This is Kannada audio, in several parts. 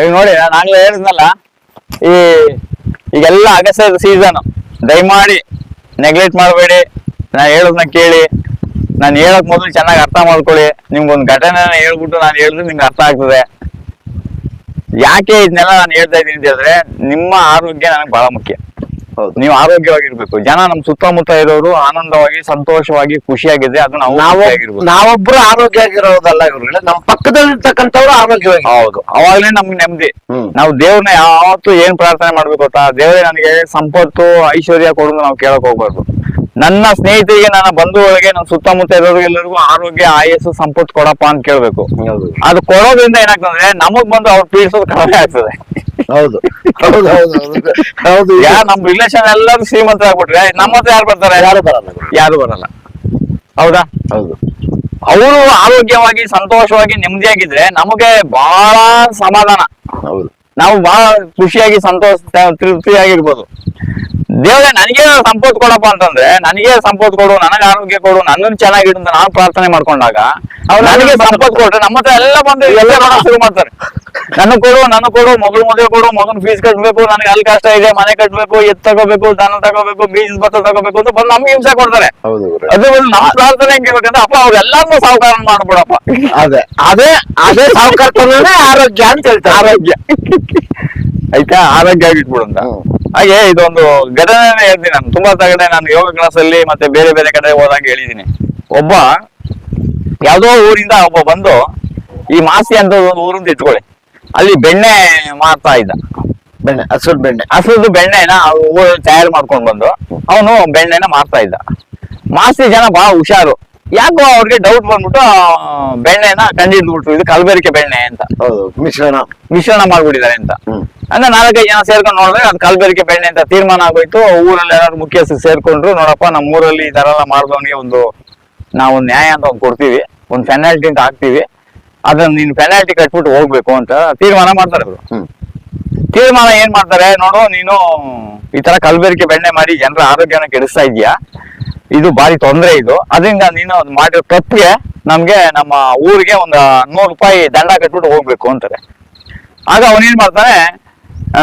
ಈಗ ನೋಡಿ, ನಾನು ಆಗ್ಲೇ ಹೇಳಿದ್ನಲ್ಲ, ಈ ಈಗೆಲ್ಲ ಅಗಸದ ಸೀಸನ್ ದಯಮಾಡಿ ನೆಗ್ಲೆಕ್ಟ್ ಮಾಡಬೇಡಿ. ನಾನು ಹೇಳೋದನ್ನ ಕೇಳಿ. ನಾನು ಹೇಳಕ್ ಮೊದಲು ಚೆನ್ನಾಗಿ ಅರ್ಥ ಮಾಡ್ಕೊಳ್ಳಿ. ನಿಮ್ಗೊಂದು ಘಟನೆ ಹೇಳ್ಬಿಟ್ಟು ನಾನು ಹೇಳಿದ್ರೆ ನಿಮ್ಗೆ ಅರ್ಥ ಆಗ್ತದೆ. ಯಾಕೆ ಇದನ್ನೆಲ್ಲ ನಾನು ಹೇಳ್ತಾ ಇದ್ದೀನಿ ಅಂತ ಹೇಳಿದ್ರೆ ನಿಮ್ಮ ಆರೋಗ್ಯ ನನಗೆ ಬಹಳ ಮುಖ್ಯ. ನೀವು ಆರೋಗ್ಯವಾಗಿರ್ಬೇಕು. ಜನ ನಮ್ ಸುತ್ತಮುತ್ತ ಇರೋರು ಆನಂದವಾಗಿ ಸಂತೋಷವಾಗಿ ಖುಷಿಯಾಗಿದೆ ಅದು ನಾವು. ನಾವೊಬ್ರು ಆರೋಗ್ಯ ಆಗಿರೋದಲ್ಲ ಇವ್ರುಗಳೇ ನಮ್ಮ ಪಕ್ಕದಲ್ಲಿ ಇರ್ತಕ್ಕಂಥವ್ರು ಆರೋಗ್ಯವಾಗಿ ಹೌದು. ಅವಾಗ್ಲೇ ನಮ್ಗೆ ನೆಮ್ಮದಿ. ನಾವು ದೇವ್ರನ್ನ ಯಾವತ್ತು ಏನ್ ಪ್ರಾರ್ಥನೆ ಮಾಡ್ಬೇಕು ಗೊತ್ತಾ? ದೇವ್ರೆ ನನಗೆ ಸಂಪತ್ತು ಐಶ್ವರ್ಯ ಕೊಡು ನಾವು ಕೇಳಕ್ ಹೋಗ್ಬಾರ್ದು. ನನ್ನ ಸ್ನೇಹಿತರಿಗೆ ನನ್ನ ಬಂಧುಗಳಿಗೆ ನನ್ನ ಸುತ್ತಮುತ್ತ ಇರೋರಿಗೆ ಎಲ್ಲರಿಗೂ ಆರೋಗ್ಯ ಆಯಸ್ಸು ಸಂಪತ್ತು ಕೊಡಪ್ಪ ಅಂತ ಕೇಳ್ಬೇಕು. ಹೌದು. ಅದು ಕೊಡೋದ್ರಿಂದ ಏನಾಗ್ತದೆ ನಮಗ್ ಬಂದು ಅವ್ರು ಪೀಡಿಸೋದು ಕಡಿಮೆ ಆಗ್ತದೆ. ಹೌದು. ಹೌದು ಹೌದು ಯಾ ನಮ್ ರಿಲೇಷನ್ ಎಲ್ಲರೂ ಶ್ರೀಮಂತರಾಗ್ಬಿಟ್ರೆ ನಮ್ಮ ಹತ್ರ ಯಾರು ಬರ್ತಾರೆ? ಯಾರು ಬರಲ್ಲ ಯಾರು ಬರಲ್ಲ. ಹೌದಾ? ಹೌದು. ಅವರು ಆರೋಗ್ಯವಾಗಿ ಸಂತೋಷವಾಗಿ ನೆಮ್ಮದಿಯಾಗಿದ್ರೆ ನಮಗೆ ಬಹಳ ಸಮಾಧಾನ. ಹೌದು. ನಾವು ಬಹಳ ಖುಷಿಯಾಗಿ ಸಂತೋಷ ತೃಪ್ತಿಯಾಗಿರ್ಬೋದು. ದೇವ್ರೆ ನನಗೆ ಸಂಪತ್ತು ಕೊಡಪ್ಪ ಅಂತಂದ್ರೆ ನನಗೆ ಸಂಪತ್ತು ಕೊಡು ನನಗೆ ಆರೋಗ್ಯ ಕೊಡು ನನ್ನನ್ನು ಚೆನ್ನಾಗಿಡು ಅಂತ ನಾವು ಪ್ರಾರ್ಥನೆ ಮಾಡ್ಕೊಂಡಾಗ ಅವ್ರು ನನಗೆ ಸಂಪತ್ತು ಕೊಟ್ರೆ ನಮ್ಮ ಹತ್ರ ಎಲ್ಲ ಬಂದು ಎಲ್ಲ ಶುರು ಮಾಡ್ತಾರೆ. ನನಗ್ ಕೊಡು ನನಗ್ ಕೊಡು ಮಗಳು ಮದುವೆ ಕೊಡು ಮಗನ್ ಫೀಸ್ ಕಟ್ಬೇಕು ನನಗೆ ಅಲ್ಲಿ ಕಷ್ಟ ಇದೆ ಮನೆ ಕಟ್ಬೇಕು ಎತ್ ತಗೋಬೇಕು ದನ ತಗೋಬೇಕು ಬೀಜ ಭತ್ತ ತಗೋಬೇಕು ಅಂತ ಬಂದು ನಮ್ಗೆ ಹಿಂಸೆ ಕೊಡ್ತಾರೆ. ಅದು ನಮ್ಮ ಪ್ರಾರ್ಥನೆ ಹೆಂಗಿರ್ಬೇಕಂದ್ರೆ ಬೇಕಂದ್ರೆ ಅಪ್ಪ ಅವ್ರೆಲ್ಲಾರ್ನೂ ಸಾವುಕಾರ ಮಾಡ್ಬಿಡಪ್ಪ. ಅದೇ ಅದೇ ಅದೇ ಸಾವುಕಾರ ಆರೋಗ್ಯ ಅಂತ ಹೇಳ್ತಾರೆ. ಆರೋಗ್ಯ. ಆಯ್ತಾ? ಆರೋಗ್ಯ ಆಗಿಟ್ಬಿಡು ಅಂತ. ಹ್ಮ್. ಹಾಗೆ ಇದೊಂದು ಘಟನೆ ಹೇಳ್ತೀನಿ ನಾನು. ತುಂಬಾ ತಗಡೆ ನಾನು ಯೋಗ ಕ್ಲಾಸ್ ಅಲ್ಲಿ ಮತ್ತೆ ಬೇರೆ ಬೇರೆ ಕಡೆ ಹೋದಾಗ ಹೇಳಿದೀನಿ ಒಬ್ಬ ಯಾವುದೋ ಊರಿಂದ ಒಬ್ಬ ಬಂದು ಈ ಮಾಸಿ ಅಂತ ಒಂದು ಊರಿಂದ ಇಟ್ಕೊಳ್ಳಿ. ಅಲ್ಲಿ ಬೆಣ್ಣೆ ಮಾರ್ತಾ ಇದ್ದ. ಬೆಣ್ಣೆ ಹಸಿರು ಬೆಣ್ಣೆ. ಹಸಿರು ಬೆಣ್ಣೆನ ಊರಲ್ಲಿ ತಯಾರು ಮಾಡ್ಕೊಂಡು ಬಂದು ಅವನು ಬೆಣ್ಣೆನ ಮಾರ್ತಾ ಇದ್ದ. ಮಾಸಿ ಜನ ಬಹಳ ಹುಷಾರು. ಯಾಕೋ ಅವ್ರಿಗೆ ಡೌಟ್ ಬಂದ್ಬಿಟ್ಟು ಬೆಣ್ಣೆನ ಕಂಡಿಡ್ಬಿಟ್ರು ಇದು ಕಲಬೆರಕೆ ಬೆಣ್ಣೆ ಅಂತ. ಹೌದು ಮಿಶ್ರಣ ಮಿಶ್ರಣ ಮಾಡ್ಬಿಟ್ಟಿದ್ದಾರೆ ಅಂತ. ಅಂದ್ರೆ ನಾಲ್ಕೈದು ಜನ ಸೇರ್ಕೊಂಡು ನೋಡಿದ್ರೆ ಅದು ಕಲಬೆರಕೆ ಬೆಣ್ಣೆ ಅಂತ ತೀರ್ಮಾನ ಆಗೋಯ್ತು. ಊರಲ್ಲಿ ಯಾರು ಮುಖ್ಯಸ್ಥರು ಸೇರ್ಕೊಂಡ್ರು. ನೋಡಪ್ಪ ನಮ್ಮ ಊರಲ್ಲಿ ಈ ತರ ಎಲ್ಲ ಮಾಡಿದವನಿಗೆ ಒಂದು ನಾವು ಒಂದು ನ್ಯಾಯ ಅಂತ ಒಂದು ಕೊಡ್ತೀವಿ. ಒಂದು ಪೆನಾಲ್ಟಿ ಅಂತ ಹಾಕ್ತೀವಿ. ಅದನ್ನ ನೀನ್ ಪೆನಾಲ್ಟಿ ಕಟ್ಬಿಟ್ಟು ಹೋಗ್ಬೇಕು ಅಂತ ತೀರ್ಮಾನ ಮಾಡ್ತಾರೆ ಅವರು. ತೀರ್ಮಾನ ಏನ್ ಮಾಡ್ತಾರೆ? ನೋಡು ನೀನು ಈ ತರ ಕಲಬೆರಕೆ ಬೆಣ್ಣೆ ಮಾಡಿ ಜನರ ಆರೋಗ್ಯನ ಕೆಡಿಸ್ತಾ ಇದೀಯಾ ಇದು ಬಾರಿ ತೊಂದರೆ ಇದು. ಅದರಿಂದ ನೀನು ಅದು ಮಾಡಿರೋ ತಪ್ಪಿಗೆ ನಮ್ಗೆ ನಮ್ಮ ಊರಿಗೆ ಒಂದು ನೂರು ರೂಪಾಯಿ ದಂಡ ಕಟ್ಬಿಟ್ಟು ಹೋಗ್ಬೇಕು ಅಂತಾರೆ. ಆಗ ಅವನೇನ್ ಮಾಡ್ತಾನೆ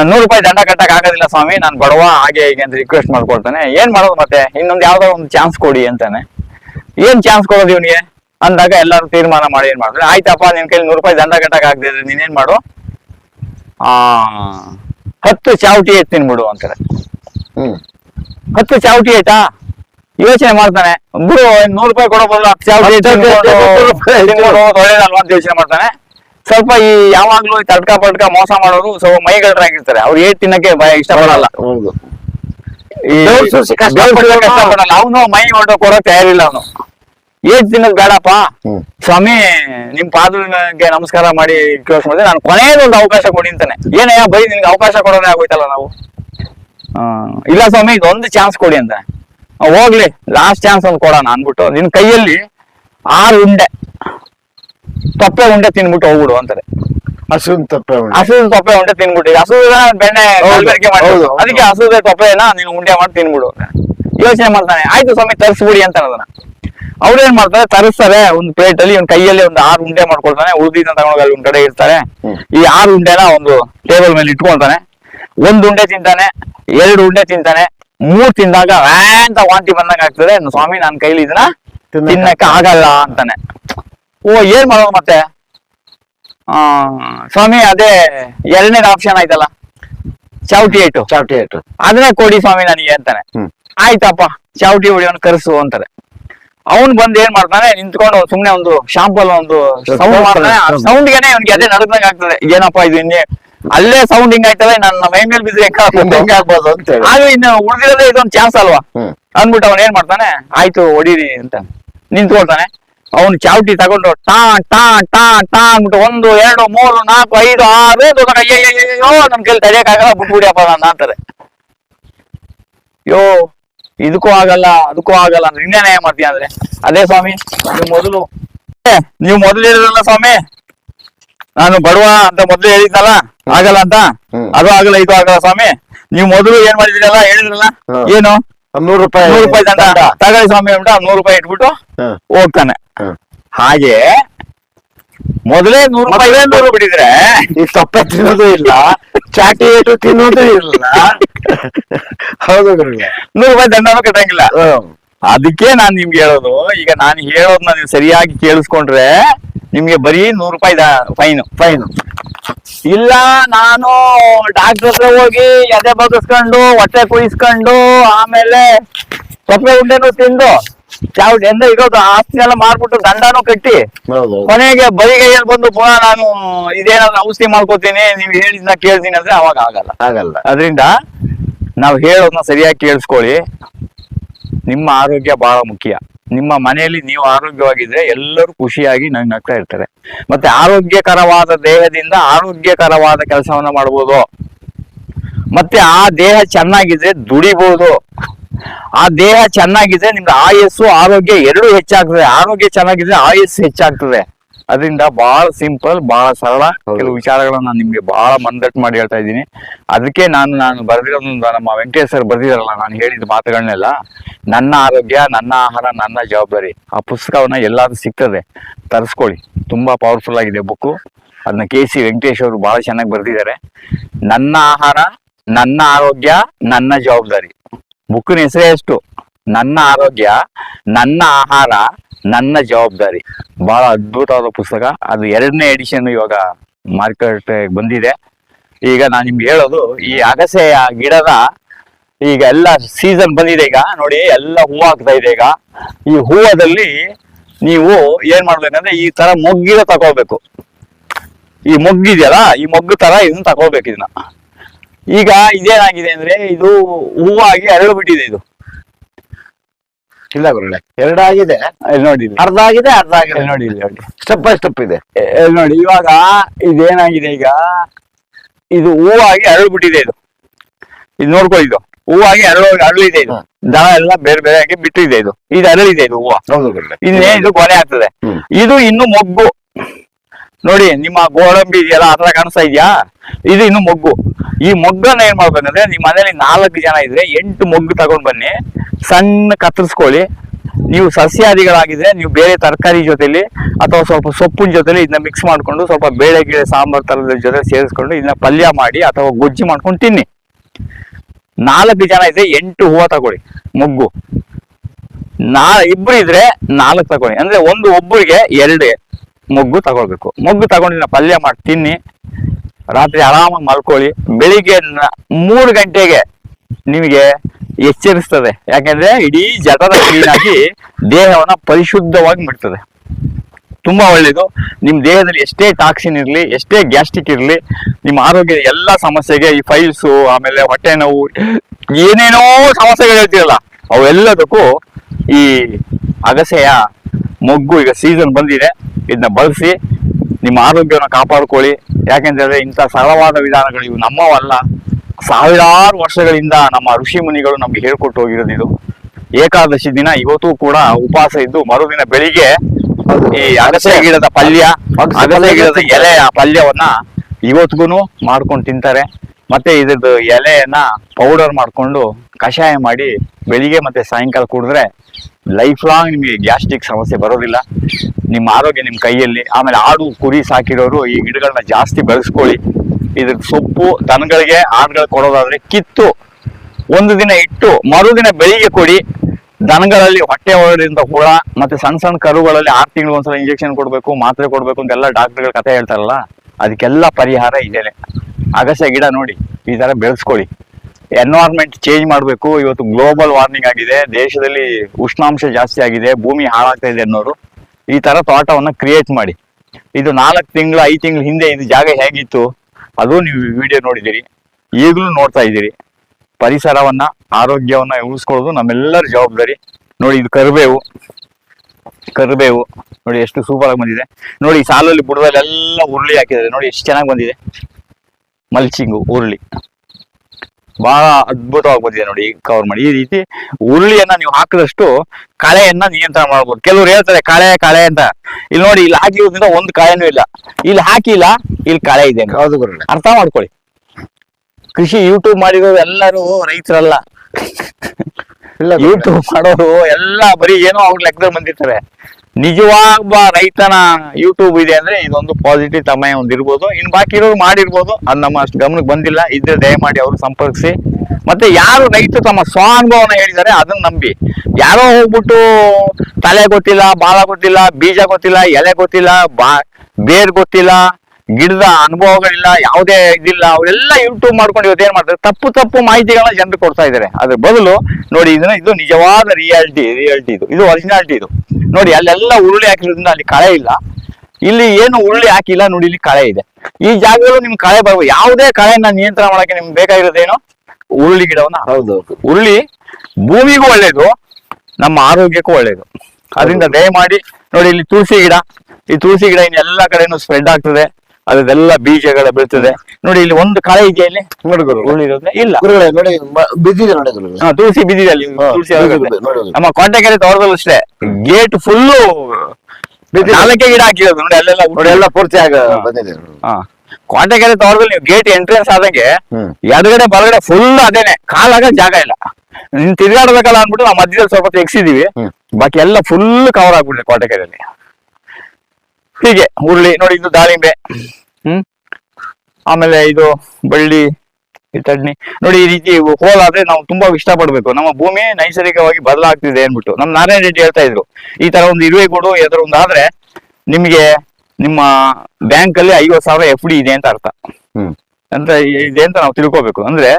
ನೂರು ರೂಪಾಯಿ ದಂಡ ಕಟ್ಟಕ್ ಆಗೋದಿಲ್ಲ ಸ್ವಾಮಿ ನಾನು ಬಡವ ಹಾಗೆ ಹೀಗೆ ಅಂತ ರಿಕ್ವೆಸ್ಟ್ ಮಾಡ್ಕೊಳ್ತಾನೆ. ಏನ್ ಮಾಡೋದು ಮತ್ತೆ? ಇನ್ನೊಂದು ಯಾವ್ದೋ ಒಂದು ಚಾನ್ಸ್ ಕೊಡಿ ಅಂತಾನೆ. ಏನ್ ಚಾನ್ಸ್ ಕೊಡೋದು ಇವನಿಗೆ? ಅಂದಾಗ ಎಲ್ಲರೂ ತೀರ್ಮಾನ ಮಾಡಿ ಏನ್ ಮಾಡ್ತಾರೆ? ಆಯ್ತಪ್ಪ ನಿನ್ ಕೈಲಿ ನೂರು ರೂಪಾಯಿ ದಂಡ ಕಟ್ಟಕ್ ಆಗದಿದ್ರೆ ನೀನೇನ್ ಮಾಡು? ಆ ಹತ್ತು ಚಾವಟಿ ಎತ್ತಿನ ಬಿಡು ಅಂತಾರೆ. ಹ್ಮ್. ಹತ್ತು ಚಾವಟಿ ಆಯ್ತಾ? ಯೋಚನೆ ಮಾಡ್ತಾನೆ. ಬಿಡು ನೂರು ರೂಪಾಯಿ ಕೊಡೋ ಬದಲು ಹತ್ತು ಒಳ್ಳೇದಲ್ವಾ ಅಂತ ಯೋಚನೆ ಮಾಡ್ತಾನೆ. ಸ್ವಲ್ಪ ಈ ಯಾವಾಗ್ಲೂ ತಡ್ಕಾ ಪಟ್ಕ ಮೋಸ ಮಾಡೋರು ಸ್ವಲ್ಪ ಮೈಗಳಾಗಿರ್ತಾರೆ ಅವ್ರು ಏಟ್ ತಿನ್ನಕ್ಕೆ ಭಯ ಇಷ್ಟಪಡಲ್ಲ. ಅವನು ಮೈ ಹೊರಟು ಕೊಡೋ ತಯಾರಿಲ್ಲ ಅವನು. ಏಟ್ ತಿನ್ನಕ್ ಬೇಡಪ್ಪ. ಸ್ವಾಮಿ ನಿಮ್ ಪಾದಗಳಿಗೆ ನಮಸ್ಕಾರ ಮಾಡಿ ಕ್ಲೋಸ್ ಮಾಡಿದ್ರೆ ನಾನು ಕೊನೆಯದೊಂದು ಅವಕಾಶ ಕೊಡಿ ಅಂತಾನೆ. ಏನಯ್ಯ ಬರೀ ನಿನ್ಗೆ ಅವಕಾಶ ಕೊಡೋದೇ ಆಗೋಯ್ತಲ್ಲ ನಾವು? ಇಲ್ಲ ಸ್ವಾಮಿ ಇದೊಂದು ಚಾನ್ಸ್ ಕೊಡಿ ಅಂತ ಹೋಗ್ಲಿ ಲಾಸ್ಟ್ ಚಾನ್ಸ್ ಒಂದು ಕೊಡೋಣ ಅನ್ಬಿಟ್ಟು ನಿನ್ ಕೈಯಲ್ಲಿ ಆರು ಉಂಡೆ ತೊಪ್ಪೆ ಉಂಡೆ ತಿನ್ಬಿಟ್ಟು ಹೋಗ್ಬಿಡು ಅಂತಾರೆ. ಹಸುವಿನ ತಪ್ಪೆ ಉಂಡೆ. ಹಸುದ ತೊಪ್ಪೆ ಉಂಡೆ ತಿನ್ಬಿಟ್ಟು ಹಸುದ ಬೆಣ್ಣೆ. ಅದಕ್ಕೆ ಹಸುದ ತೊಪ್ಪೆನ ನೀನು ಉಂಡೆ ಮಾಡಿ ತಿನ್ಬಿಡು. ಯೋಚನೆ ಮಾಡ್ತಾನೆ ಆಯ್ತು ಸ್ವಾಮಿ ತರಿಸ್ಬಿಡಿ ಅಂತ ಅದನ್ನ. ಅವ್ರು ಏನ್ ಮಾಡ್ತಾರೆ ತರಿಸ್ತಾರೆ ಒಂದು ಪ್ಲೇಟ್ ಅಲ್ಲಿ ಒಂದ್ ಕೈಯಲ್ಲಿ ಒಂದು ಆರು ಉಂಡೆ ಮಾಡ್ಕೊಳ್ತಾನೆ ಉಳಿದಿದ್ದ ತಗೊಂಡೋಗಿ ಅಲ್ಲಿ ಒಂದ್ ಕಡೆ ಇರ್ತಾರೆ. ಈ ಆರು ಉಂಡೆನ ಒಂದು ಟೇಬಲ್ ಮೇಲೆ ಇಟ್ಕೊಳ್ತಾನೆ. ಒಂದ್ ಉಂಡೆ ತಿಂತಾನೆ ಎರಡು ಉಂಡೆ ತಿಂತಾನೆ ಮೂರ್ ತಿಂದಾಗ ವ್ಯಾಂತ ವಾಂತಿ ಬಂದಂಗ ಆಗ್ತದೆ. ಸ್ವಾಮಿ ನನ್ನ ಕೈಲಿ ಇದನ್ನ ತಿನ್ನಕ್ಕೆ ಆಗಲ್ಲ ಅಂತಾನೆ. ಓ ಏನ್ ಮಾಡೋದು ಮತ್ತೆ? ಆ ಸ್ವಾಮಿ ಅದೇ ಎರಡನೇದ ಆಪ್ಷನ್ ಆಯ್ತಲ್ಲ. ಚೌಟಿ ಏಟು. ಚಾವಟಿ ಏಟು. ಅದನ್ನ ಕೊಡಿ ಸ್ವಾಮಿ ನನಗೆ ಅಂತಾನೆ. ಆಯ್ತಪ್ಪ ಚಾವಟಿ ಹೊಡಿಯೋನ್ ಕರೆಸು ಅಂತಾರೆ. ಅವನ್ ಬಂದ್ ಏನ್ ಮಾಡ್ತಾನೆ ನಿಂತ್ಕೊಂಡು ಸುಮ್ನೆ ಒಂದು ಶಾಂಪಲ್ ಒಂದು ಸೌಂಡ್ ಮಾಡ್ತಾನೆ. ಸೌಂಡ್ ಗೆನೆ ಅವ್ನಿಗೆ ಅದೇ ನಡದಂಗ ಆಗ್ತದೆ. ಏನಪ್ಪ ಇದು ಇನ್ನೇ ಅಲ್ಲೇ ಸೌಂಡ್ ಹಿಂಗ್ ಆಯ್ತದೆ ನನ್ನ ಮೈ ಮೇಲೆ ಬಿದ್ರೆ ಹೆಂಗ್ ಆಗ್ಬೋದು? ಅಂತ ಹೇಳಿ. ಆಗ ಇನ್ನು ಉಳಿದಿರೋದೇ ಇದೊಂದು ಚಾನ್ಸ್ ಅಲ್ವಾ? ಅಂದ್ಬಿಟ್ಟು ಅವನ್ ಏನ್ ಮಾಡ್ತಾನೆ ಆಯ್ತು ಹೊಡೀರಿ ಅಂತ ನಿಂತ್ಕೊಳ್ತಾನೆ. ಅವನು ಚಾವಟಿ ತಗೊಂಡು ಟಾ ಟಾ ಟಾ ಟಾ ಅಂದ್ಬಿಟ್ಟು ಒಂದು ಎರಡು ಮೂರು ನಾಲ್ಕು ಐದು ಆರು ದೊಡ್ಡ ನಮ್ ಕೈಲಿ ತಡೆಯಕ್ಕಾಗಲ್ಲ ಬಿಟ್ಬಿಡಿಯಪ್ಪ ನಾನು ಅಂತಾರೆ. ಯೋ ಇದಕ್ಕೂ ಆಗಲ್ಲ ಅದಕ್ಕೂ ಆಗಲ್ಲ ಅಂದ್ರೆ ಇನ್ನೇನ ಏನ್ ಮಾಡ್ತೀಯ ಅಂದ್ರೆ? ಅದೇ ಸ್ವಾಮಿ ನೀವು ಮೊದಲು ನೀವು ಮೊದಲು ಹೇಳಿದ್ರಲ್ಲ ಸ್ವಾಮಿ? ನಾನು ಬಡವ ಅಂತ ಮೊದ್ಲು ಹೇಳಿದ್ನಲ್ಲ ಆಗಲ್ಲ ಅಂತ? ಅದು ಆಗಲ್ಲ ಇದು ಆಗಲ್ಲ ಸ್ವಾಮಿ. ನೀವು ಮೊದಲು ಏನ್ ಮಾಡಿದ್ರಲ್ಲ ಹೇಳಿದ್ರಲ್ಲ? ಏನು? ನೂರು ರೂಪಾಯಿ ನೂರು ರೂಪಾಯಿ ದಂಡ. ತಗೊಳ್ಳಿ ಸ್ವಾಮಿ ಅಂದ್ಬಿಟ್ಟು ನೂರು ರೂಪಾಯಿ ಇಟ್ಬಿಟ್ಟು ಹೋಗ್ತಾನೆ. ಹಾಗೆ ಮೊದಲೇ ನೂರು ರೂಪಾಯಿ ನೂರು ಬಿಟ್ಟಿದ್ರೆ ಈ ಸಪ್ಪ ತಿನ್ನೋದು ಇಲ್ಲ ಚಾಟಿ ಏಟು ತಿನ್ನೋದು ಇಲ್ಲ. ಹೌದು ನೂರು ರೂಪಾಯಿ ದಂಡನೂ ಕಟ್ಟಂಗಿಲ್ಲ. ಅದಕ್ಕೆ ನಾನ್ ನಿಮ್ಗೆ ಹೇಳೋದು ಈಗ ನಾನು ಹೇಳೋದನ್ನ ನೀವು ಸರಿಯಾಗಿ ಕೇಳಿಸ್ಕೊಂಡ್ರೆ ನಿಮ್ಗೆ ಬರೀ ನೂರು ರೂಪಾಯಿ ಫೈನ್ ಫೈನ್ ಇಲ್ಲ ನಾನು ಡಾಕ್ಟರ್ ಹತ್ರ ಹೋಗಿ ಎದೆ ಬಗ್ಸ್ಕೊಂಡು ಹೊಟ್ಟೆ ಕುಯಿಸ್ಕೊಂಡು ಆಮೇಲೆ ಸೊಪ್ಪೆ ಉಂಡೆನು ತಿಂದು ಯಾವ ಎಂದ ಇರೋದು ಆಸ್ತಿ ಎಲ್ಲ ಮಾರ್ಬಿಟ್ಟು ದಂಡನೂ ಕಟ್ಟಿ ಕೊನೆಗೆ ಬರಿಗೈಯಲ್ಲಿ ಬಂದು ಪುನಃ ನಾನು ಇದೇನಾದ್ರು ಔಷಧಿ ಮಾಡ್ಕೋತೀನಿ ನೀವು ಹೇಳಿದ್ನ ಕೇಳ್ತೀನಿ ಅಂದ್ರೆ ಅವಾಗ ಆಗಲ್ಲ. ಆಗಲ್ಲ. ಅದರಿಂದ ನಾವು ಹೇಳೋದನ್ನ ಸರಿಯಾಗಿ ಕೇಳಿಸ್ಕೊಳ್ಳಿ. ನಿಮ್ಮ ಆರೋಗ್ಯ ಬಹಳ ಮುಖ್ಯ. ನಿಮ್ಮ ಮನೆಯಲ್ಲಿ ನೀವು ಆರೋಗ್ಯವಾಗಿದ್ರೆ ಎಲ್ಲರೂ ಖುಷಿಯಾಗಿ ನಂಗೆ ನಗ್ತಾ ಇರ್ತಾರೆ. ಮತ್ತೆ ಆರೋಗ್ಯಕರವಾದ ದೇಹದಿಂದ ಆರೋಗ್ಯಕರವಾದ ಕೆಲಸವನ್ನ ಮಾಡ್ಬೋದು. ಮತ್ತೆ ಆ ದೇಹ ಚೆನ್ನಾಗಿದ್ರೆ ದುಡಿಬಹುದು ಆ ದೇಹ ಚೆನ್ನಾಗಿದ್ರೆ ನಿಮ್ಗೆ ಆಯಸ್ಸು, ಆರೋಗ್ಯ ಎರಡೂ ಹೆಚ್ಚಾಗ್ತದೆ. ಆರೋಗ್ಯ ಚೆನ್ನಾಗಿದ್ರೆ ಆಯಸ್ಸು ಹೆಚ್ಚಾಗ್ತದೆ. ಅದರಿಂದ ಬಹಳ ಸಿಂಪಲ್ ಬಹಳ ಸರಳ ಕೆಲವು ವಿಚಾರಗಳನ್ನ ನಾನು ನಿಮ್ಗೆ ಬಹಳ ಮಂದಟ್ಟು ಮಾಡಿ ಹೇಳ್ತಾ ಇದ್ದೀನಿ. ಅದಕ್ಕೆ ನಾನು ನಾನು ಬರೆದಿರೋ ನಮ್ಮ ವೆಂಕಟೇಶ್ ಸರ್ ಬರ್ದಿದಾರಲ್ಲ ನಾನು ಹೇಳಿದ ಮಾತುಗಳನ್ನೆಲ್ಲ ನನ್ನ ಆರೋಗ್ಯ ನನ್ನ ಆಹಾರ ನನ್ನ ಜವಾಬ್ದಾರಿ ಆ ಪುಸ್ತಕವನ್ನ ಎಲ್ಲಾದ್ರೂ ಸಿಗ್ತದೆ ತರಿಸ್ಕೊಳ್ಳಿ. ತುಂಬಾ ಪವರ್ಫುಲ್ ಆಗಿದೆ ಬುಕ್ ಅದನ್ನ ಕೆ ಸಿ ವೆಂಕಟೇಶ್ ಅವರು ಬಹಳ ಚೆನ್ನಾಗಿ ಬರ್ದಿದ್ದಾರೆ. ನನ್ನ ಆಹಾರ ನನ್ನ ಆರೋಗ್ಯ ನನ್ನ ಜವಾಬ್ದಾರಿ. ಬುಕ್ಕಿನ ಹೆಸರೇ ಅಷ್ಟು. ನನ್ನ ಆರೋಗ್ಯ ನನ್ನ ಆಹಾರ ನನ್ನ ಜವಾಬ್ದಾರಿ. ಬಹಳ ಅದ್ಭುತವಾದ ಪುಸ್ತಕ. ಅದು ಎರಡನೇ ಎಡಿಷನ್ ಇವಾಗ ಮಾರ್ಕೆಟ್ ಬಂದಿದೆ. ಈಗ ನಾನು ನಿಮ್ಗೆ ಹೇಳೋದು, ಈ ಅಗಸೆಯ ಗಿಡದ ಈಗ ಎಲ್ಲ ಸೀಸನ್ ಬಂದಿದೆ ಈಗ. ನೋಡಿ, ಎಲ್ಲ ಹೂವು ಆಗ್ತಾ ಇದೆ ಈಗ. ಈ ಹೂವದಲ್ಲಿ ನೀವು ಏನ್ ಮಾಡ್ಬೇಕಂದ್ರೆ ಈ ತರ ಮೊಗ್ಗಿದ ತಗೋಬೇಕು. ಈ ಮೊಗ್ಗಿದೆಯಲ್ಲ ಈ ಮೊಗ್ಗು ತರ ಇದನ್ನ ತಗೋಬೇಕು ಇದನ್ನ. ಈಗ ಇದೇನಾಗಿದೆ ಅಂದ್ರೆ, ಇದು ಹೂವಾಗಿ ಅರಳು ಬಿಟ್ಟಿದೆ ಇದು. ಇಲ್ಲ ಗುರುಳೆ ಎರಡಾಗಿದೆ. ಇಲ್ಲಿ ನೋಡಿ ಇಲ್ಲಿ. ಅರ್ಧ ಆಗಿದೆ ಅರ್ಧ ಆಗಿದೆ ಇಲ್ಲಿ ನೋಡಿ ಇಲ್ಲಿ ನೋಡಿ ಸ್ಟೆಪ್ ಬೈ ಸ್ಟೆಪ್ ಇದೆ. ಎ- ಇಲ್ಲಿ ನೋಡಿ ಇವಾಗ ಇದೇನಾಗಿದೆ ಈಗ? ಇದು ಹೂವಾಗಿ ಅರಳ್ಬಿಟ್ಟಿದೆ ಇದು. ಇದು ನೋಡ್ಕೊ ಇದು ಹೂವಾಗಿ ಅರಳು ಅರಳಿದೆ ಇದು. ಹ್ಮ್. ದಳ ಎಲ್ಲ ಬೇರೆ ಬೇರೆ ಆಗಿ ಬಿಟ್ಟಿದೆ ಇದು. ಇದು ಅರಳಿದೆ ಇದು ಹೂವು. ಹೌದು ಇನ್ನೇ ಇದು ಕೊನೆ ಆಗ್ತದೆ. ಹ್ಮ್. ಇದು ಇನ್ನು ಮೊಗ್ಗು. ನೋಡಿ ನಿಮ್ಮ ಗೋಡಂಬಿ ಇದೆಯಲ್ಲ ಆ ತರ ಕಾಣಿಸ್ತಾ ಇದೆಯಾ? ಇದು ಇನ್ನು ಮೊಗ್ಗು. ಈ ಮೊಗ್ಗನ್ನ ಏನ್ ಮಾಡ್ಬೇಕಂದ್ರೆ ನಿಮ್ಮ ಮನೇಲಿ ನಾಲ್ಕು ಜನ ಇದ್ರೆ ಎಂಟು ಮೊಗ್ಗು ತಗೊಂಡ್ ಬನ್ನಿ. ಸಣ್ಣ ಕತ್ತರಿಸ್ಕೊಳ್ಳಿ. ನೀವು ಸಸ್ಯಾದಿಗಳಾಗಿದ್ರೆ ನೀವು ಬೇರೆ ತರಕಾರಿ ಜೊತೆಲಿ ಅಥವಾ ಸ್ವಲ್ಪ ಸೊಪ್ಪಿನ ಜೊತೆಲಿ ಇದನ್ನ ಮಿಕ್ಸ್ ಮಾಡ್ಕೊಂಡು ಸ್ವಲ್ಪ ಬೇಳೆ, ಗಿಳೆ, ಸಾಂಬಾರ್ ಥರದ ಜೊತೆ ಸೇರಿಸ್ಕೊಂಡು ಇದನ್ನ ಪಲ್ಯ ಮಾಡಿ ಅಥವಾ ಗೊಜ್ಜಿ ಮಾಡ್ಕೊಂಡು ತಿನ್ನಿ. ನಾಲ್ಕು ಜನ ಇದ್ರೆ ಎಂಟು ಹೂವು ತಗೊಳ್ಳಿ, ಮೊಗ್ಗು. ನಾ ಇಬ್ರು ಇದ್ರೆ ನಾಲ್ಕು ತಗೊಳ್ಳಿ. ಅಂದ್ರೆ ಒಂದು ಒಬ್ಬರಿಗೆ ಎರಡು ಮೊಗ್ಗು ತಗೊಳ್ಬೇಕು. ಮೊಗ್ಗು ತಗೊಂಡಿನ ಪಲ್ಯ ಮಾಡಿ ತಿನ್ನಿ. ರಾತ್ರಿ ಆರಾಮಾಗಿ ಮಲ್ಕೊಳ್ಳಿ. ಬೆಳಿಗ್ಗೆ ಮೂರು ಗಂಟೆಗೆ ನಿಮಗೆ ಎಚ್ಚರಿಸ್ತದೆ. ಯಾಕಂದ್ರೆ ಇಡೀ ಜಠರ ಕ್ಲೀನ್ ದೇಹವನ್ನ ಪರಿಶುದ್ಧವಾಗಿ ಮಾಡ್ತದೆ ತುಂಬಾ ಒಳ್ಳೇದು. ನಿಮ್ ದೇಹದಲ್ಲಿ ಎಷ್ಟೇ ಟಾಕ್ಸಿನ್ ಇರಲಿ, ಎಷ್ಟೇ ಗ್ಯಾಸ್ಟ್ರಿಕ್ ಇರಲಿ, ನಿಮ್ಮ ಆರೋಗ್ಯದ ಎಲ್ಲ ಸಮಸ್ಯೆಗೆ ಈ ಫೈಲ್ಸ್, ಆಮೇಲೆ ಹೊಟ್ಟೆ ನೋವು, ಏನೇನೋ ಸಮಸ್ಯೆಗಳು ಹೇಳ್ತೀರಲ್ಲ, ಅವೆಲ್ಲದಕ್ಕೂ ಈ ಅಗಸೆಯ ಮೊಗ್ಗು ಈಗ ಸೀಸನ್ ಬಂದಿದೆ. ಇದನ್ನ ಬಳಸಿ, ನಿಮ್ಮ ಆರೋಗ್ಯವನ್ನು ಕಾಪಾಡ್ಕೊಳ್ಳಿ. ಯಾಕೆಂತಂದ್ರೆ ಇಂಥ ಸರಳವಾದ ವಿಧಾನಗಳು ಇವು ನಮ್ಮವಲ್ಲ. ಸಾವಿರಾರು ವರ್ಷಗಳಿಂದ ನಮ್ಮ ಋಷಿ ಮುನಿಗಳು ನಮ್ಗೆ ಹೇಳ್ಕೊಟ್ಟು ಹೋಗಿರೋದು ಇದು. ಏಕಾದಶಿ ದಿನ ಇವತ್ತು ಕೂಡ ಉಪವಾಸ ಇದ್ದು ಮರುದಿನ ಬೆಳಿಗ್ಗೆ ಈ ಅಗಸೆ ಗಿಡದ ಪಲ್ಯ, ಅಗಸೆ ಗಿಡದ ಎಲೆಯ ಪಲ್ಯವನ್ನ ಇವತ್ತಿಗೂ ಮಾಡ್ಕೊಂಡು ತಿಂತಾರೆ. ಮತ್ತೆ ಇದ್ರದ್ದು ಎಲೆಯನ್ನ ಪೌಡರ್ ಮಾಡ್ಕೊಂಡು ಕಷಾಯ ಮಾಡಿ ಬೆಳಿಗ್ಗೆ ಮತ್ತೆ ಸಾಯಂಕಾಲ ಕುಡಿದ್ರೆ ಲೈಫ್ ಲಾಂಗ್ ನಿಮಗೆ ಗ್ಯಾಸ್ಟ್ರಿಕ್ ಸಮಸ್ಯೆ ಬರೋದಿಲ್ಲ. ನಿಮ್ಮ ಆರೋಗ್ಯ ನಿಮ್ಮ ಕೈಯಲ್ಲಿ. ಆಮೇಲೆ ಆಡು ಕುರಿ ಸಾಕಿರೋರು ಈ ಗಿಡಗಳನ್ನ ಜಾಸ್ತಿ ಬೆಳೆಸ್ಕೊಳ್ಳಿ. ಇದ್ರ ಸೊಪ್ಪು ದನಗಳಿಗೆ ಆಡ್ಗಳು ಕೊಡೋದಾದ್ರೆ ಕಿತ್ತು. ಒಂದು ದಿನ ಇಟ್ಟು, ಮರುದಿನ ಬೆಳಿಗ್ಗೆ ಕೊಡಿ. ದನಗಳಲ್ಲಿ ಹೊಟ್ಟೆ ಒಳಗಿಂದ ಹುಳ, ಮತ್ತೆ ಸಣ್ಣ ಸಣ್ಣ ಕರುಗಳಲ್ಲಿ ಆರು ತಿಂಗಳು ಒಂದ್ಸಲ ಇಂಜೆಕ್ಷನ್ ಕೊಡ್ಬೇಕು, ಮಾತ್ರೆ ಕೊಡ್ಬೇಕು ಅಂತ ಎಲ್ಲ ಡಾಕ್ಟರ್ಗಳ ಕಥೆ ಹೇಳ್ತಾರಲ್ಲ, ಅದಕ್ಕೆಲ್ಲ ಪರಿಹಾರ ಇದೇನೆ. ಅಗಸೆ ಗಿಡ ನೋಡಿ, ಈ ತರ ಬೆಳೆಸ್ಕೊಳ್ಳಿ. ಎನ್ವೈರ್ಮೆಂಟ್ ಚೇಂಜ್ ಮಾಡಬೇಕು. ಇವತ್ತು ಗ್ಲೋಬಲ್ ವಾರ್ಮಿಂಗ್ ಆಗಿದೆ. ದೇಶದಲ್ಲಿ ಉಷ್ಣಾಂಶ ಜಾಸ್ತಿ ಆಗಿದೆ. ಭೂಮಿ ಹಾಳಾಗ್ತಾ ಇದೆ ಅನ್ನೋರು ಈ ತರ ತೋಟವನ್ನು ಕ್ರಿಯೇಟ್ ಮಾಡಿ. ಇದು ನಾಲ್ಕು ತಿಂಗಳು, ಐದು ತಿಂಗಳು ಹಿಂದೆ ಇದು ಜಾಗ ಹೇಗಿತ್ತು? ಅದು ನೀವು ವಿಡಿಯೋ ನೋಡಿದ್ದೀರಿ. ಈಗಲೂ ನೋಡ್ತಾ ಇದ್ದೀರಿ. ಪರಿಸರವನ್ನ, ಆರೋಗ್ಯವನ್ನ ಉಳಿಸ್ಕೊಳ್ಳೋದು ನಮ್ಮೆಲ್ಲರ ಜವಾಬ್ದಾರಿ. ನೋಡಿ, ಇದು ಕರಿಬೇವು. ಕರಿಬೇವು. ನೋಡಿ, ಎಷ್ಟು ಸೂಪರ್ ಆಗಿ ಬಂದಿದೆ. ನೋಡಿ ಸಾಲಲ್ಲಿ ಬುಡದಲ್ಲಿ ಎಲ್ಲ ಉರುಳಿ ಹಾಕಿದ್ದಾರೆ. ನೋಡಿ, ಎಷ್ಟು ಚೆನ್ನಾಗಿ ಬಂದಿದೆ. ಮಲ್ಚಿಂಗು, ಉರುಳಿ. ಬಹಳ ಅದ್ಭುತವಾಗಿ ಬಂದಿದೆ ನೋಡಿ ಕವರ್ ಮಾಡಿ. ಈ ರೀತಿ ಉರುಳಿಯನ್ನ ನೀವು ಹಾಕಿದಷ್ಟು ಕಳೆಯನ್ನ ನಿಯಂತ್ರಣ ಮಾಡ್ಬೋದು. ಕೆಲವ್ರು ಹೇಳ್ತಾರೆ ಕಳೆ ಕಳೆ ಅಂತ. ಇಲ್ಲಿ ನೋಡಿ ಇಲ್ಲಿ ಹಾಕಿರೋದ್ರಿಂದ ಒಂದು ಕಳೆನೂ ಇಲ್ಲ. ಇಲ್ಲಿ ಹಾಕಿಲ್ಲ ಇಲ್ಲಿ ಕಳೆ ಇದೆ ಅರ್ಥ ಮಾಡ್ಕೊಳ್ಳಿ. ಕೃಷಿ ಯೂಟ್ಯೂಬ್ ಮಾಡಿರೋ ಎಲ್ಲರೂ ರೈತರಲ್ಲ. ಯೂಟ್ಯೂಬ್ ಮಾಡೋರು ಎಲ್ಲ ಬರೀ ಏನೋ ಅವ್ರ ಲೆಕ್ಕದಲ್ಲಿ ಬಂದಿರ್ತಾರೆ. ನಿಜವಾಗ್ಬ ರೈತನ ಯೂಟ್ಯೂಬ್ ಇದೆ ಅಂದ್ರೆ ಇದೊಂದು ಪಾಸಿಟಿವ್ ಸಮಯ ಒಂದು ಇರ್ಬೋದು ಇನ್ ಬಾಕಿ ಇರೋರು ಮಾಡಿರ್ಬೋದು. ಅದು ನಮ್ಮ ಅಷ್ಟು ಗಮನಕ್ಕೆ ಬಂದಿಲ್ಲ. ಇದ್ರೆ ದಯಮಾಡಿ ಅವರು ಸಂಪರ್ಕಿಸಿ. ಮತ್ತೆ ಯಾರು ರೈತರು ತಮ್ಮ ಸ್ವಾನುಭವನ ಹೇಳಿದ್ದಾರೆ ಅದನ್ನ ನಂಬಿ. ಯಾರೋ ಹೋಗ್ಬಿಟ್ಟು ತಲೆ ಗೊತ್ತಿಲ್ಲ, ಬಾಲ ಗೊತ್ತಿಲ್ಲ, ಬೀಜ ಗೊತ್ತಿಲ್ಲ, ಎಲೆ ಗೊತ್ತಿಲ್ಲ, ಬಾ, ಬೇರ್ ಗೊತ್ತಿಲ್ಲ ಗಿಡದ ಅನುಭವಗಳಿಲ್ಲ ಯಾವುದೇ ಇದಿಲ್ಲ ಅವರೆಲ್ಲ ಯೂಟ್ಯೂಬ್ ಮಾಡ್ಕೊಂಡು ಇವತ್ತು ಏನ್ ಮಾಡ್ತಾರೆ? ತಪ್ಪು ತಪ್ಪು ಮಾಹಿತಿಗಳನ್ನ ಜನರು ಕೊಡ್ತಾ ಇದ್ದಾರೆ. ಅದ್ರ ಬದಲು ನೋಡಿ ಇದನ್ನ ಇದು ನಿಜವಾದ ರಿಯಾಲಿಟಿ ರಿಯಾಲಿಟಿ ಇದು. ಇದು ಒರಿಜಿನಾಲಿಟಿ ಇದು. ನೋಡಿ ಅಲ್ಲೆಲ್ಲ ಉರುಳಿ ಹಾಕಿರೋದ್ರಿಂದ ಅಲ್ಲಿ ಕಳೆ ಇಲ್ಲ. ಇಲ್ಲಿ ಏನು ಉರುಳಿ ಹಾಕಿಲ್ಲ ನೋಡಿ ಇಲ್ಲಿ ಕಳೆ ಇದೆ. ಈ ಜಾಗದಲ್ಲೂ ನಿಮ್ಗೆ ಕಳೆ ಬರ್ಬೋದು ಯಾವುದೇ ಕಳೆಯನ್ನ ನಿಯಂತ್ರಣ ಮಾಡಕ್ಕೆ ನಿಮ್ಗೆ ಬೇಕಾಗಿರೋದೇನು? ಉರುಳಿ ಗಿಡವನ್ನ ಹೌದು ಉರುಳಿ ಭೂಮಿಗೂ ಒಳ್ಳೇದು ನಮ್ಮ ಆರೋಗ್ಯಕ್ಕೂ ಒಳ್ಳೇದು. ಅದರಿಂದ ದಯಮಾಡಿ ನೋಡಿ ಇಲ್ಲಿ ತುಳಸಿ ಗಿಡ ಈ ತುಳಸಿ ಗಿಡ ಇನ್ನು ಎಲ್ಲ ಕಡೆನೂ ಸ್ಪ್ರೆಡ್ ಆಗ್ತದೆ. ಅದೆಲ್ಲ ಬೀಜಗಳ ಬೀಳ್ತದೆ. ನೋಡಿ ಇಲ್ಲಿ ಒಂದು ಕಾಯಿ ಇದೆಯಾ ಇಲ್ಲಿ. ನೋಡಿ ಇಲ್ಲ. ಗುರುಗಳೇ ನೋಡಿ ಮ- ಬಿದ್ದಿದೆ ನೋಡಿ ಗುರುಗಳೇ ಹಾ, ತುಳಸಿ ಬಿದ್ದಿದೆ ಅಲ್ಲಿ. ತುಳಸಿ ನೋಡಿ, ಆಗುತ್ತೆ. ನೋಡಿ, ನೋಡಿ. ನಮ್ಮ ಕೊಂಟೆಕೆರೆ ತೋಟದಲ್ಲೂ ಅಷ್ಟೇ. Gate full. ನಾಲ್ಕೇ ಗಿಡ ಹಾಕಿರೋದು. ನೋಡಿ ಅಲ್ಲೆಲ್ಲ ನೋಡಿ ಎಲ್ಲ ಪೂರ್ತಿ ಆಗ ಹಾ. ಬಂದಿದೆ. ಹಾ. ಕೊಂಟೆಕೆರೆ ತೋಟದಲ್ಲಿ ನೀವು ಗೇಟ್ ಎಂಟ್ರೆನ್ಸ್ ಆದಂಗೆ ಹ್ಮ್. ಎಡಗಡೆ ಬಲಗಡೆ ಫುಲ್ ಅದೇನೆ. ಕಾಲಾಗ ಜಾಗ ಇಲ್ಲ. ನೀನ್ ತಿರ್ಗಾಡ್ಬೇಕಲ್ಲ ಅನ್ಬಿಟ್ಟು ನಾವು ಮಧ್ಯದಲ್ಲಿ ಸ್ವಲ್ಪ ತೆಗ್ಸಿದೀವಿ ಹ್ಮ್. ಬಾಕಿ ಎಲ್ಲ ಫುಲ್ ಕವರ್ ಆಗ್ಬಿಟ್ಟಿದೆ ಕೋಟೆಕೆರೆಯಲ್ಲಿ. ಹೀಗೆ ಹುರುಳಿ ನೋಡಿ ಇದು ದಾಳಿಂಬೆ. ಹ್ಮ್? ಆಮೇಲೆ ಇದು ಬಳ್ಳಿ ಈ ತಡ್ನಿ ನೋಡಿ ಈ ರೀತಿ ಹೋಲಾದ್ರೆ ನಾವು ತುಂಬಾ ಇಷ್ಟಪಡ್ಬೇಕು. ನಮ್ಮ ಭೂಮಿ ನೈಸರ್ಗಿಕವಾಗಿ ಬದಲಾಗ್ತಿದೆ ಅನ್ಬಿಟ್ಟು ನಮ್ಮ ನಾರಾಯಣ ರೆಡ್ಡಿ ಹೇಳ್ತಾ ಇದ್ರು ಈ ತರ ಒಂದು ಇರುವೆ ಕೊಡು ಯಾವ್ದಾರ ಒಂದು ಆದ್ರೆ ನಿಮ್ಗೆ ನಿಮ್ಮ ಬ್ಯಾಂಕ್ ಅಲ್ಲಿ ಐವತ್ ಸಾವಿರ ಎಫ್ ಡಿ ಇದೆ ಅಂತ ಅರ್ಥ. ಹ್ಮ್. ಅಂತ ಇದೆ ಅಂತ ನಾವು ತಿಳ್ಕೊಬೇಕು. ಅಂದ್ರೆ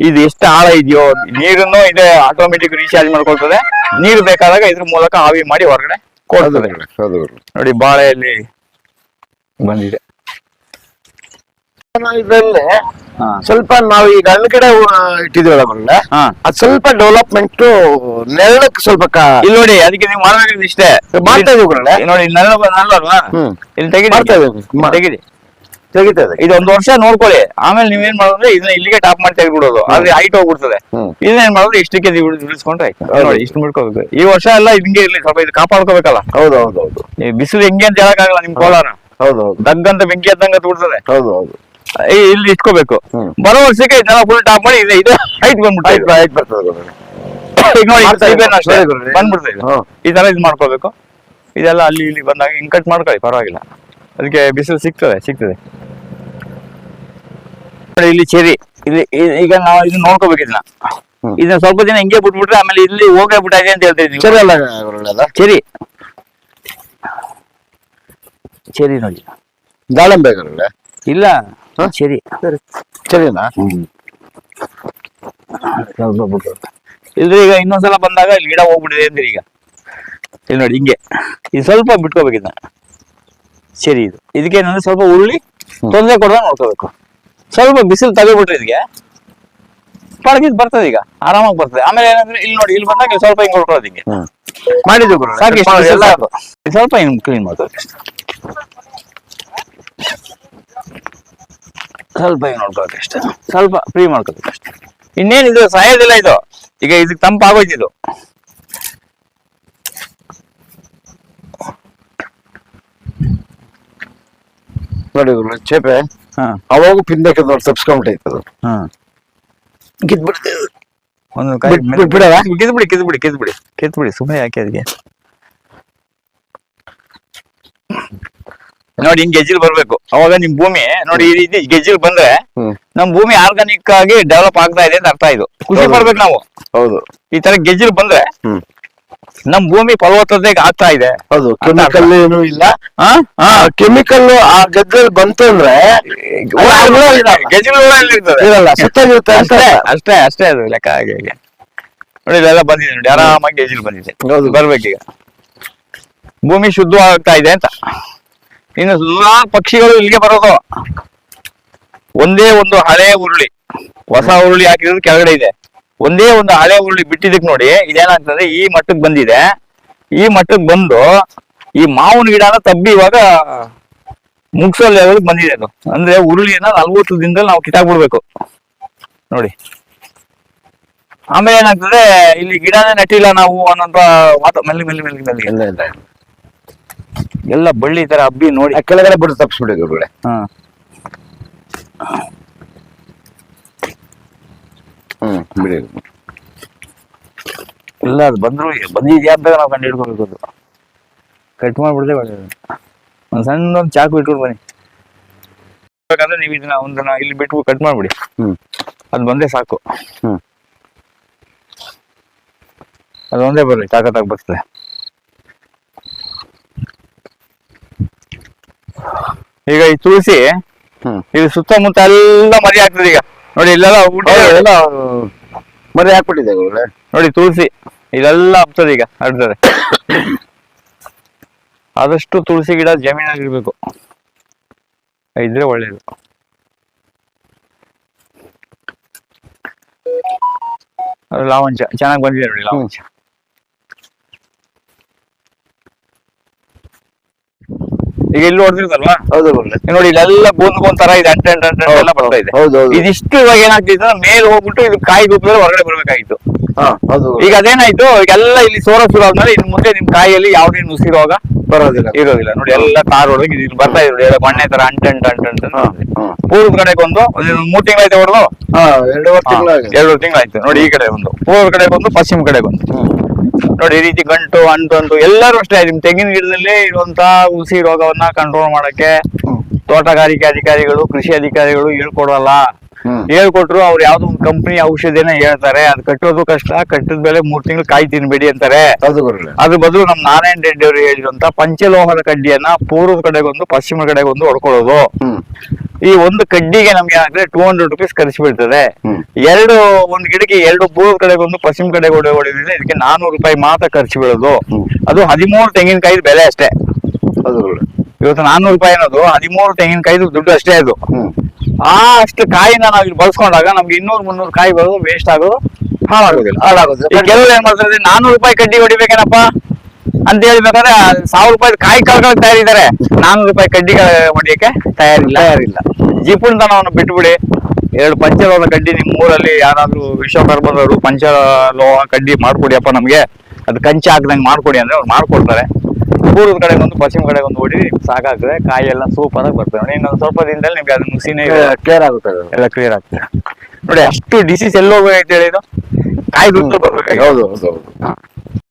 ಇದು ಎಷ್ಟು ಆಳ ಇದೆಯೋ ನೀರನ್ನು ಇದೆ ಆಟೋಮೆಟಿಕ್ ರೀಚಾರ್ಜ್ ಮಾಡ್ಕೊಳ್ತದೆ. ನೀರು ಬೇಕಾದಾಗ ಇದ್ರ ಮೂಲಕ ಆವಿ ಮಾಡಿ ಹೊರಗಡೆ ಕೊಡ್ತದೆ. ಹೌದು ನೋಡಿ ಬಾಳೆಯಲ್ಲಿ ಬಂದಿದೆ. ಇದ್ರಲ್ಲಿ ಸ್ವಲ್ಪ ನಾವು ಈಗ ಹಣ್ಣು ಗಿಡ ಆ, ಗುರುಗಳೇ ಅದ್ ಸ್ವಲ್ಪ ಡೆವಲಪ್ಮೆಂಟ್ ನೆರಳಕ್ಕೆ ಸ್ವಲ್ಪ ಕ- ಇಲ್ಲಿ ನೋಡಿ ಅದಕ್ಕೆ ನೀವು ಮಾಡ್ಬೇಕಿದ್ ಇಷ್ಟೇ. ಮಾಡ್ತಾ ಇದೀವಿ ಗುರುಗಳೇ. ಇಲ್ಲಿ ನೋಡಿ ನೆರಳು ಹ್ಮ್. ಇಲ್ಲಿ ತೆಗಿಡಿ ಮಾಡ್ತಾ ಇದೀವಿ. ಮಾ- ತೆಗಿತಾ ಇದೆ ಒಂದು ವರ್ಷ ನೋಡ್ಕೊಳ್ಳಿ. ಆಮೇಲೆ ನೀವೇನ್ ಮಾಡೋದ್ರೆ ಇದನ್ನ ಇಲ್ಲಿಗೆ ಟಾಪ್ ಮಾಡಿ ತೆಗೆದ್ಬಿಡೋದು. ಆದ್ರೆ ಹೈಟ್ ಹೋಗ್ಬಿಡ್ತದೆ. ಇದನ್ನ ಏನ್ ಮಾಡೋದು? ಇಷ್ಟಕ್ಕೆ ಬಿಡಿಸ್ಕೊಂಡ್ರೆ ಆಯ್ತು. ನೋಡಿ ಇಷ್ಟು ಮಾಡ್ಕೋಬೇಕು ಈ ವರ್ಷ ಎಲ್ಲ ಹಿಂಗೆ ಇರ್ಲಿ. ಸ್ವಲ್ಪ ಇದು ಕಾಪಾಡ್ಕೋಬೇಕಲ್ಲ. ಹೌದು ಹೌದು ಬಿಸಿಲು ಹೆಂಗೆ ಅಂತ ಹೇಳಕ್ಕಾಗಲ್ಲ ನಿಮ್ ಕೋಲಾರ. ಹೌದು ಹೌದು ದಗ್ಗಂತ ಬೆಂಕಿ ಎದ್ದಂಗ ತೂಡ್ತದೆ ಹೌದು ಹೌದು. ಇಲ್ಲಿ ಇಟ್ಕೋಬೇಕು. ಬರೋ ವರ್ಷಕ್ಕೆ ಇದೆಲ್ಲ ಫುಲ್ ಟಾಪ್ ಮಾಡಿ ಇದೆ ಇದು ಹೈಟ್ ಬಂದ್ಬಿಟ್ಟು ಬರ್ತದೆ ಬಂದ್ಬಿಡ್ತದೆ ಈ ತರ ಇದು ಮಾಡ್ಕೋಬೇಕು. ಇದೆಲ್ಲ ಅಲ್ಲಿ ಇಲ್ಲಿ ಬಂದಾಗ ಹಿಂಗ್ ಕಟ್ ಮಾಡ್ಕೊಳ್ಳಿ ಪರವಾಗಿಲ್ಲ. ಅದಕ್ಕೆ ಬಿಸಿಲು ಸಿಗ್ತದೆ ಸಿಗ್ತದೆ. ಇಲ್ಲಿ ಚೆರಿ ಇಲ್ಲಿ ಈಗ ನಾವು ಇದನ್ನ ನೋಡ್ಕೋಬೇಕು ಇದನ್ನ. ಇದನ್ನ ಸ್ವಲ್ಪ ದಿನ ಹಿಂಗೆ ಬಿಟ್ಬಿಟ್ರೆ ಆಮೇಲೆ ಇಲ್ಲಿ ಹೋಗೇ ಬಿಟ್ಟಾಗೆ ಅಂತ ಅಲ್ಲ ಗುರುಗಳೇ ಅದ ಚೆರಿ ಚೆರಿ ನೋಡಿ ದಾಳಿಂಬೆ ಇಲ್ಲ? ಚೆರಿ ಚೆರಿನಾ ಇಲ್ರಿ ಈಗ ಇನ್ನೊಂದ್ಸಲ ಬಂದಾಗ ಇಲ್ಲಿ ಗಿಡ ಹೋಗ್ಬಿಟ್ಟಿದೆ ಅಂದ್ರೆ ಈಗ. ಇಲ್ಲಿ ನೋಡಿ ಹಿಂಗೆ. ಇದು ಸ್ವಲ್ಪ ಬಿಟ್ಕೋಬೇಕು ಇದನ್ನ. ಸರಿ ಇದು. ಇದಕ್ಕೆ ಏನಂದ್ರೆ ಸ್ವಲ್ಪ ಉರುಳಿ ತೊಂದರೆ ಕೊಡೋದು ನೋಡ್ಕೋಬೇಕು ಸ್ವಲ್ಪ ಬಿಸಿಲು ತಗೋಬಿಟ್ರೆ ಇದಕ್ಕೆ ಪಳಗಿದ್ ಬರ್ತದೆ ಈಗ ಆರಾಮಾಗಿ ಬರ್ತದೆ. ಆಮೇಲೆ ಏನಂದ್ರೆ ಇಲ್ಲಿ ನೋಡಿ ಇಲ್ಲಿ ಬಂದಾಗ ಸ್ವಲ್ಪ ಹಿಂಗ್ ಹೊಡ್ಕೊಳ್ಳೋದು ಹಿಂಗೆ. ಮಾಡಿದ್ದು ಗುರುಗಳೇ. ಸಾಕು ಎಲ್ಲ ಸ್ವಲ್ಪ ಹಿಂಗ್ ಕ್ಲೀನ್ ಮಾಡ್ತದೆ ಸ್ವಲ್ಪ ಹಿಂಗ್ ನೋಡ್ಕೊಳಕ್ಕೆ ಅಷ್ಟೇ. ಸ್ವಲ್ಪ ಫ್ರೀ ಮಾಡ್ಕೋಬೇಕು ಅಷ್ಟೇ. ಇನ್ನೇನಿದು ಸಾಯೋದಿಲ್ಲ ಇದು. ಈಗ ಇದಕ್ಕೆ ತಂಪಾಗೋಯ್ತು ನೋಡಿ ಗುರುಗಳೇ, ಚೇಪೆ ಹಾ. ಅವಾಗ ಪಿಂದಕ್ಕೆ ನೋಡಿ ತಪ್ಸ್ಕೊಂಡ್ಬಿಟ್ಟೈತೆ ಅದು. ಹಾ. ಕಿತ್ಬಿಡ್ತೇವೆ ಒಂದು ಕೈ ಬಿಟ್- ಬಿಟ್ ಬಿಡಿ ಕಿದ್ಬಿಡಿ ಕಿದ್ಬಿಡಿ ಕಿದ್ಬಿಡಿ ಕಿದ್ಬಿಡಿ ಸುಮ್ಮನೆ ಯಾಕೆ ಅದಕ್ಕೆ? ನೋಡಿ ಹಿಂಗ್ ಗೆಜ್ಜಿಲ್ ಬರ್ಬೇಕು. ಅವಾಗ ನಿಮ್ ಭೂಮಿ ನೋಡಿ ಈ ರೀತಿ ಗೆಜ್ಜಿಲ್ ಬಂದ್ರೆ ಹ್ಮ್. ನಮ್ ಭೂಮಿ ಆರ್ಗಾನಿಕ್ ಆಗಿ ಡೆವಲಪ್ ಆಗ್ತಾ ಇದೆ ಅಂತ ಅರ್ಥ ಇದು. ಖುಷಿ ಹೌದು. ಪಡ್ಬೇಕು ನಾವು. ಹೌದು. ಈ ತರ ಗೆಜ್ಜಿಲ್ ಬಂದ್ರೆ ಹ್ಮ್. ನಮ್ ಭೂಮಿ ಫಲವತ್ತತೆಗೆ ಆಗ್ತಾ ಇದೆ. ಹೌದು ಕೆಮಿಕಲ್ ಏನು ಇಲ್ಲ. ಆ? ಕೆಮಿಕಲ್ ಆ ಗದ್ದೆಯಲ್ಲಿ ಬಂತು ಅಂದ್ರೆ ಹುಳ ಹುಳ ಇಲ್ಲ. ಗೆಜ್ಜಿಲ್ ಹುಳ ಎಲ್ಲಿರ್ತದೆ? ಇರಲ್ಲ ಸುತ್ತಾಗಿರುತ್ತೆ ಅಂತ ಅಷ್ಟೇ ಅಷ್ಟೇ ಅಷ್ಟೇ ಅದು ಲೆಕ್ಕ ಹಾಗೆ ಹಾಗೆ. ನೋಡಿ ಬಂದಿದೆ ನೋಡಿ ಆರಾಮಾಗಿ ಗೆಜಿಲ್ ಬಂದಿದೆ. ಹೌದು. ಬರ್ಬೇಕೀಗ. ಭೂಮಿ ಶುದ್ಧ ಆಗ್ತಾ ಇದೆ ಅಂತ. ಇನ್ನು ಎಲ್ಲಾ ಪಕ್ಷಿಗಳು ಇಲ್ಲಿಗೆ ಬರೋದು. ಒಂದೇ ಒಂದು ಹಳೆ ಉರುಳಿ. ಹೊಸ ಉರುಳಿ ಹಾಕಿರೋದು ಕೆಳಗಡೆ ಇದೆ. ಒಂದೇ ಒಂದು ಹಳೆ ಉರುಳಿ ಬಿಟ್ಟಿದ್ದಕ್ಕೆ ನೋಡಿ ಇದೇನಾಗ್ತದೆ ಈ ಮಟ್ಟಕ್ಕೆ ಬಂದಿದೆ. ಈ ಮಟ್ಟಕ್ಕೆ ಬಂದು ಈ ಮಾವಿನ ಗಿಡನ ತಬ್ಬಿ ಇವಾಗ ಮುಗಿಸೋ ಲೆವೆಲ್ ಬಂದಿದೆ ಅದು. ಅಂದ್ರೆ ಉರುಳಿಯನ್ನ ನಲ್ವತ್ತು ದಿನದಲ್ಲಿ ನಾವು ಕಿತ್ತಾಕ್ಬಿಡ್ಬೇಕು. ನೋಡಿ. ಆಮೇಲೆ ಏನಾಗ್ತದೆ ಇಲ್ಲಿ ಗಿಡನೇ ನೆಟ್ಟಿಲ್ಲ ನಾವು ಅನ್ನೋಂತ ವಾತ ಮೆಲ್ಲಿ ಮೆಲ್ಲಿ ಮೆಲ್ಲಿ ಮೆಲ್ಲಿ. ಎಲ್ಲ ಎಲ್ಲ ಬಳ್ಳಿ ತರ ಹಬ್ಬಿ ನೋಡಿ. ಕೆಳಗಡೆ ಬಿಟ್ಟು ತಪ್ಪಿಸ್ಬಿಡಿ ಗುರುಗಳೇ. ಹಾ. ಬಿಡಿ. ಇಲ್ಲ ಅದು ಬಂದ್ರು ಬಂದಿದ್ಯಾ ಅಂತ ನಾವು ಕಂಡು ಹಿಡ್ಕೊಬೇಕು ಅದು. ಕಟ್ ಮಾಡಿಬಿಡ್ದೆ ಒಂದು ಸಣ್ಣ ಒಂದು ಚಾಕು ಇಟ್ಕೊಂಡು ಬನ್ನಿ. ಬೇಕಂದ್ರೆ ನೀವು ಇದನ್ನ ಒಂದನ್ನ ಇಲ್ಲಿ ಬಿಟ್ಟು ಕಟ್ ಮಾಡಿಬಿಡಿ. ಹ್ಮ್. ಅದು ಬಂದೇ ಸಾಕು. ಹ್ಮ್. ಅದು ಒಂದೇ ಬರ್ರಿ ತಾಕತ್ತಾಗಿ ಬರ್ತದೆ ಈಗ ಈ ತುಳಸಿ ಹ್ಮ್. ಇದು ಸುತ್ತಮುತ್ತ ಎಲ್ಲ ಮರಿ ಆಗ್ತದೆ ಈಗ. ನೋಡಿ ಇಲ್ಲೆಲ್ಲ ಊಟ ಎಲ್ಲ ಮರಿ ಹಾಕ್ಬಿಟ್ಟಿದೆ ಗುರುಗಳೇ. ನೋಡಿ ತುಳಸಿ ಇದೆಲ್ಲ ಹಬ್ತದೆ ಈಗ ಹರಡ್ತದೆ ಆದಷ್ಟು ತುಳಸಿ ಗಿಡ ಜಮೀನಾಗಿರ್ಬೇಕು. ಇದ್ರೆ ಒಳ್ಳೇದು. ಲಾವಂಚ ಚೆನ್ನಾಗಿ ಬಂದಿದೆ ನೋಡಿ ಲಾವಂಚ. ಈಗ ಇಲ್ಲಿ ಹೊಡೆದಿರ್ತಲ್ವಾ ಹೌದು ಗುರುಗಳೇ. ನೋಡಿ ಇಲ್ಲೆಲ್ಲ ಬೂಂದ್ ಗೋಂದ್ ತರ ಇದೆ ಅಂಟೆ ಅಂಟೆ ಅಂಟೆ ಎಲ್ಲ ಬರ್ತಾ ಇದೆ. ಹೌದು ಹೌದು. ಇದಿಷ್ಟು ಇವಾಗ ಏನಾಗ್ತಿತ್ತು ಮೇಲ್ ಹೋಗ್ಬಿಟ್ಟು ಇದು ಕಾಯಿ ರೂಪದಲ್ಲಿ ಹೊರಗಡೆ ಬರ್ಬೇಕಾಗಿತ್ತು. ಈಗ ಹೌದು ಈಗ ಅದೇನಾಯ್ತು ಎಲ್ಲ ಇಲ್ಲಿ ಸೋರ ಶುರು ಆದ್ಮೇಲೆ ಇನ್ ಮುಂದೆ ನಿಮ್ ಕಾಯಿಯಲ್ಲಿ ಯಾವುದೇ ನುಸಿ ರೋಗ ಬರೋದಿಲ್ಲ. ಇರೋದಿಲ್ಲ. ನೋಡಿ ಎಲ್ಲ ಕಾರ್ ಒಳಗೆ ಇಲ್ಲಿ ಬರ್ತಾ ಇದೆ ನೋಡಿ ಎಲ್ಲ ಮಣ್ಣೆ ತರ ಅಂಟೆ ಅಂಟ ಅಂಟೆ ಅಂಟೆ ಪೂರ್ವ ಕಡೆ ಪೂರ್ವದ ಕಡೆಗೆ ಒಂದು ಮೂರ್ ತಿಂಗಳಾಯ್ತು ಹೊಡೆದು? ಎರಡೂವರೆ ಎರಡು ತಿಂಗಳಾಯ್ತು ನೋಡಿ ಈ ಕಡೆ ಬಂದು ಪೂರ್ವ ಕಡೆ ಬಂದು ಪಶ್ಚಿಮ ಕಡೆ ಬಂದು. ನೋಡಿ ಈ ರೀತಿ ಗಂಟು ಅಂಟು ಅಂಟು ಎಲ್ಲರೂ ಅಷ್ಟೇ ನಿಮ್ ತೆಂಗಿನ ಗಿಡದಲ್ಲಿ ಇರುವಂತ ಉಸಿ ರೋಗವನ್ನ ಕಂಟ್ರೋಲ್ ಮಾಡಕ್ಕೆ ತೋಟಗಾರಿಕೆ ಅಧಿಕಾರಿಗಳು ಕೃಷಿ ಅಧಿಕಾರಿಗಳು ಹೇಳ್ಕೊಡಲ್ಲ. ಹೇಳ್ಕೊಟ್ರು ಅವ್ರು ಯಾವ್ದೋ ಒಂದು ಕಂಪನಿ ಔಷಧಿನ ಹೇಳ್ತಾರೆ ಅದ್ ಕಟ್ಟೋದು ಕಷ್ಟ ಕಟ್ಟಿದ ಮೇಲೆ ಮೂರ್ ತಿಂಗಳು ಕಾಯಿ ತಿನ್ಬೇಡಿ ಅಂತಾರೆ. ಅದ್ರ ಬದಲು ನಮ್ ನಾರಾಯಣ ರೆಡ್ಡಿ ಅವರು ಹೇಳಿದಂತ ಪಂಚಲೋಹದ ಕಡ್ಡಿಯನ್ನ ಪೂರ್ವದ ಕಡೆಗೊಂದು ಪಶ್ಚಿಮ ಕಡೆಗೊಂದು ಹೊಡ್ಕೊಳ್ಳೋದು. ಈ ಒಂದು ಕಡ್ಡಿಗೆ ನಮ್ಗೆ ಏನಾಗ್ತದೆ ಟೂ ಹಂಡ್ರೆಡ್ ರುಪೀಸ್ ಖರ್ಚು ಬೀಳ್ತದೆ. ಎರಡು ಒಂದ್ ಗಿಡಕ್ಕೆ ಎರಡು ಪೂರ್ವ ಕಡೆಗೊಂದು ಪಶ್ಚಿಮ ಕಡೆಗೆ ಹೊಡೆ ಹೊಡೆದ್ರೆ ಇದಕ್ಕೆ ನಾನೂರು ರೂಪಾಯಿ ಮಾತ್ರ ಖರ್ಚು ಬೀಳೋದು. ಅದು ಹದಿಮೂರು ತೆಂಗಿನಕಾಯಿ ಬೆಲೆ ಅಷ್ಟೇ. ಇವತ್ತು ನಾನೂರು ರೂಪಾಯಿ ಅನ್ನೋದು ಹದಿಮೂರು ತೆಂಗಿನಕಾಯಿ ದುಡ್ಡು ಅಷ್ಟೇ ಅದು. ಆ ಅಷ್ಟು ಕಾಯಿನ ನಾವು ಇಲ್ಲಿ ಬಳಸ್ಕೊಂಡಾಗ ನಮ್ಗೆ ಇನ್ನೂರು ಮುನ್ನೂರು ಕಾಯಿ ಬರೋದು ವೇಸ್ಟ್ ಆಗೋದು ಹಾಳಾಗೋದಿಲ್ಲ. ಹಾಳಾಗೋದು ಕೆಲವರು ಏನ್ ಮಾಡ್ತಾರೆ ನಾನೂರು ರೂಪಾಯಿ ಕಡ್ಡಿ ಹೊಡಿಬೇಕೇನಪ್ಪ? ಅಂತ ಹೇಳ್ಬೇಕಾದ್ರೆ ಸಾವಿರ ರೂಪಾಯಿ ಕಾಯಿ ಕಾಳುಗಳು ತಯಾರಿದ್ದಾರೆ. ನಾನೂರು ರೂಪಾಯಿ ಕಡ್ಡಿ ಹೊಡಿಯಕ್ಕೆ ತಯಾರಿಲ್ಲ. ತಯಾರಿಲ್ಲ. ಜೀಪುಣತನವನ್ನು ಬಿಟ್ಬಿಡಿ. ಎರಡು ಪಂಚಲೋಹ ಕಡ್ಡಿ ನಿಮ್ಮ ಊರಲ್ಲಿ ಯಾರಾದ್ರೂ ವಿಶ್ವಕರ್ಮದವರು ಲೋಹ ಕಡ್ಡಿ ಮಾಡ್ಕೊಡಿಯಪ್ಪ ನಮ್ಗೆ. ಅದು ಕಂಚಿ ಹಾಕ್ದಂಗೆ ಮಾಡ್ಕೊಡಿ ಅಂದ್ರೆ ಅವ್ರು ಮಾಡ್ಕೊಡ್ತಾರೆ. ಪೂರ್ವದ ಕಡೆ ಒಂದು ಪಶ್ಚಿಮ ಕಡೆ ಒಂದು ಹೊಡಿ ಸಾಕಾಗ್ತದೆ. ಕಾಯಿ ಎಲ್ಲ ಸೂಪರ್ ಆಗಿ ಬರ್ತದೆ. ಇನ್ನೊಂದು ಸ್ವಲ್ಪ ದಿನದಲ್ಲಿ ನಿಮ್ಗೆ ಅದು ನುಸಿನೇ ಕ್ಲಿಯರ್ ಆಗುತ್ತೆ. ಎಲ್ಲ ಕ್ಲಿಯರ್ ಆಗ್ತದೆ. ನೋಡಿ ಅಷ್ಟು ಡಿಸೀಸ್ ಅಂತ ಇದು? ಕಾಯಿ ಹೌದು ಹೌದು ಹೌದು.